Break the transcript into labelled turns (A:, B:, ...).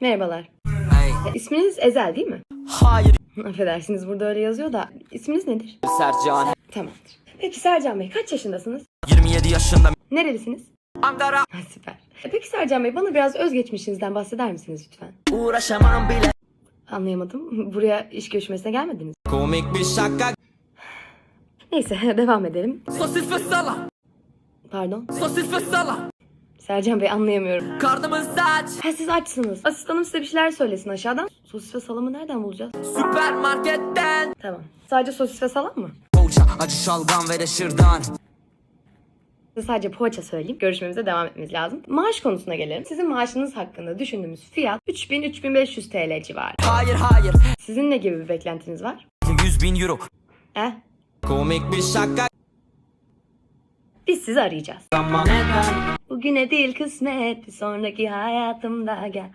A: Merhabalar.
B: Hey.
A: İsminiz Ezel değil mi?
B: Hayır
A: Affedersiniz burada öyle yazıyor da isminiz nedir?
B: Sercan
A: Tamamdır. Peki Sercan Bey kaç yaşındasınız?
B: 27 yaşında
A: Nerelisiniz?
B: Ankara
A: Ha, süper. E, Peki Sercan Bey bana biraz özgeçmişinizden bahseder misiniz lütfen?
B: Uğraşamam bile
A: Anlayamadım. Buraya iş görüşmesine gelmediniz.
B: Komik bir şaka
A: Neyse devam edelim.
B: Sosis ve sala
A: Pardon.
B: Sosis ve sala
A: Sercan Bey anlayamıyorum.
B: Karnımın saç
A: Ha siz açsınız. Asistanım size bir şeyler söylesin aşağıdan. Sosis ve salamı nereden bulacağız?
B: Süpermarketten
A: Tamam. Sadece sosis ve salam mı?
B: Poğaça acı şalgam ve de şırdan
A: Size sadece poğaça söyleyeyim. Görüşmemize devam etmemiz lazım. Maaş konusuna gelelim. Sizin maaşınız hakkında düşündüğümüz fiyat 3000-3500 TL civarı.
B: Hayır hayır
A: Sizin ne gibi bir beklentiniz var?
B: 100 bin euro
A: Eh?
B: Komik bir şaka
A: Biz sizi arayacağız. Bugüne değil kısmet, bir sonraki hayatımda gel.